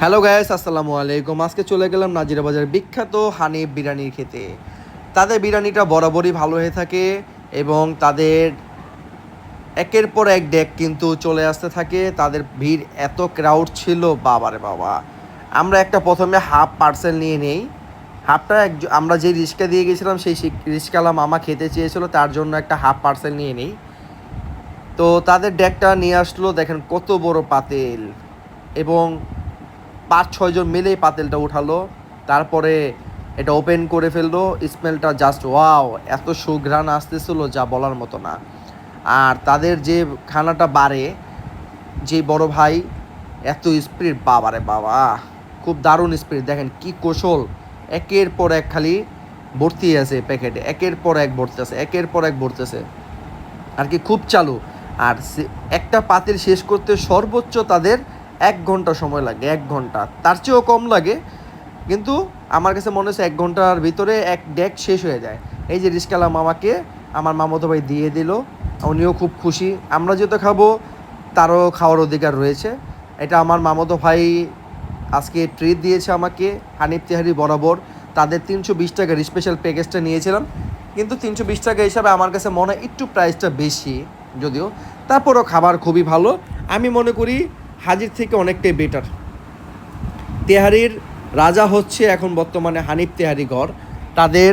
Hello guys আসসালামু আলাইকুম। আজকে চলে গেলাম নাজিরা বাজার বিখ্যাত হানিফ বিরিয়ানির খেতে। তাদের বিরিয়ানিটা বরাবরই ভালো হয়ে থাকে এবং তাদের একের পর এক ডেক কিন্তু চলে আসতে থাকে। তাদের ভিড় এত ক্রাউড ছিল, বাবারে বাবা। আমরা একটা প্রথমে হাফ পার্সেল নিয়ে নেই। হাফটা এক আমরা যে রিক্সা দিয়ে গেছিলাম, সেই রিক্সালা মামা খেতে চেয়েছিল, তার জন্য একটা হাফ পার্সেল নিয়ে নেই। তো তাদের ডেকটা নিয়ে আসলো, দেখেন কত বড় পাতেল। এবং পাঁচ ছয়জন মিলেই পাতেলটা উঠালো। তারপরে এটা ওপেন করে ফেলল। স্মেলটা জাস্ট ওয়াও এত সুঘ্রাণ আসতেছিল যা বলার মতো না। আর তাদের যে খানাটা বাড়ে, যে বড় ভাই, এত স্পিড বাবারে বাবা, খুব দারুণ স্পিড দেখেন কি কৌশল। একের পর এক খালি ভর্তি আছে প্যাকেটে একের পর এক ভর্তি আছে, একের পর এক ভরতেছে আর কি খুব চালু। আর একটা পাতিল শেষ করতে সর্বোচ্চ তাদের এক ঘণ্টা সময় লাগে, এক ঘণ্টা। তার চেয়েও কম লাগে, কিন্তু আমার কাছে মনে হচ্ছে এক ঘণ্টার ভিতরে এক ডেক শেষ হয়ে যায়। এই যে রিস্কালা মামাকে আমার মামতো ভাই দিয়ে দিল, উনিও খুব খুশি। আমরা যেহেতু খাব, তারও খাওয়ার অধিকার রয়েছে। এটা আমার মামতো ভাই আজকে ট্রিট দিয়েছে আমাকে, হানিফ তিহারি বরাবর। তাদের তিনশো বিশ টাকার স্পেশাল প্যাকেজটা নিয়েছিলাম। কিন্তু তিনশো বিশ টাকা হিসাবে আমার কাছে মনে হয় একটু প্রাইসটা বেশি। যদিও, তারপরও খাবার খুবই ভালো। আমি মনে করি হাজির থেকে অনেকটাই বেটার তেহারির রাজা হচ্ছে এখন বর্তমানে হানিফ তেহারি ঘর তাদের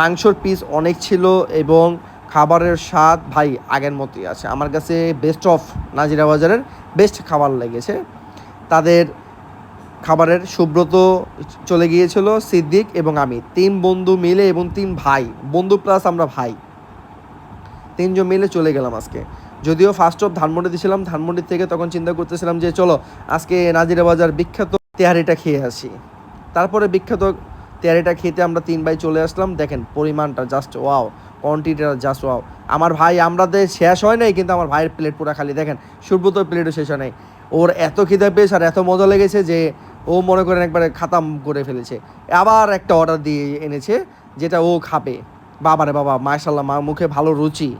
মাংসর পিস অনেক ছিল এবং খাবারের স্বাদ ভাই আগের মতোই আছে। আমার কাছে বেস্ট অফ নাজিরা বাজারের বেস্ট খাবার লেগেছে। তাদের খাবারের সুব্রত চলে গিয়েছিল সিদ্দিক এবং আমি। তিন বন্ধু মিলে এবং তিন ভাই। বন্ধু প্লাস আমরা ভাই। তিনজন মিলে চলে গেলাম আজকে। যদিও ফার্স্ট অফ ধানমন্ডিতে ছিলাম ধানমন্ডি থেকে তখন চিন্তা করতেছিলাম যে চলো, আজকে নাজিরা বাজার বিখ্যাত তেহারিটা খেয়ে আসি। তারপরে বিখ্যাত তেহারিটা খেতে আমরা তিন ভাই চলে আসলাম। দেখেন পরিমাণটা জাস্ট ওয়াও কোয়ান্টিটিটা জাস্ট ওয়াও আমার ভাই আমাদের শেষ হয় নাই, কিন্তু আমার ভাইয়ের প্লেট পুরো খালি। দেখেন সুব্রতর প্লেটও শেষ হয় নাই। ওর এত খিদে পেয়েছে আর এত মজা লেগেছে যে ও মনে করেন একবারে খাতাম করে ফেলেছে। আবার একটা অর্ডার দিয়ে এনেছে, যেটা ও খাবে। বাবারে বাবা মাশাল্লাহ মা মুখে ভালো রুচি।